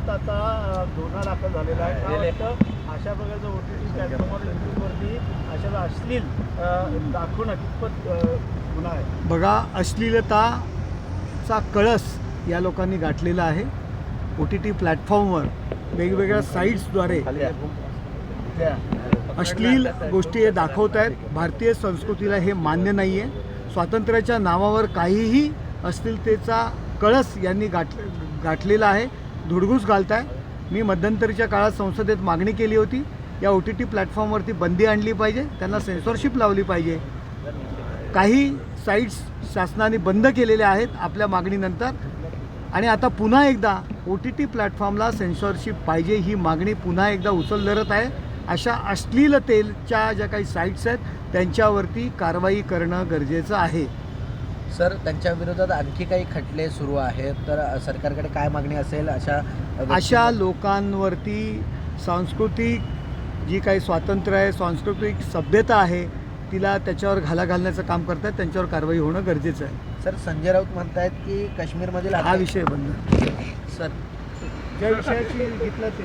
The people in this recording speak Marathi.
विरोधात आता गुन्हा दाखल झालेला आहे. काय वाटतं अशा प्रकारचं ओ टी टी प्लॅटफॉर्मवर यूट्यूबवरती अशा अश्लील दाखवणं कितपत गुन्हा आहे. बघा अश्लीलताचा कळस या लोकांनी गाठलेला आहे. ओ टी टी प्लॅटफॉर्मवर वेगवेगळ्या साईट्सद्वारे अश्लील गोष्टी हे दाखवत आहेत. भारतीय संस्कृतीला हे मान्य नाही आहे स्वातंत्र्याच्या नावावर काहीही अश्लीलतेचा कळस यांनी गाठ गाठलेला आहे. धुडगूस घालताय. मी मध्यंतरीच्या काळात संसदेत मागणी केली होती. या ओ टी टी प्लॅटफॉर्मवरती बंदी आणली पाहिजे. त्यांना सेन्सॉरशिप लावली पाहिजे. काही साईट्स शासनाने बंद केलेल्या आहेत आपल्या मागणीनंतर. आणि आता पुन्हा एकदा ओ टी टी प्लॅटफॉर्मला सेन्सॉरशिप पाहिजे ही मागणी पुन्हा एकदा उचल धरत आहे. अशा अश्लीलतेच्या ज्या काही साईट्स आहेत त्यांच्यावरती कारवाई करणं गरजेचं आहे. सर त्यांच्या विरोधात आणखी काही खटले सुरू आहेत तर सरकारकडे काय मागणी असेल अशा अशा लोकांवरती सांस्कृतिक जी काही स्वातंत्र्य आहे सांस्कृतिक सभ्यता आहे तिला त्याच्यावर घाला घालण्याचं काम करतात त्यांच्यावर कारवाई होणं गरजेचं आहे. सर संजय राऊत म्हणतायत की काश्मीरमधील हा विषय बंद. सर ज्या विषयाची घेतला ते.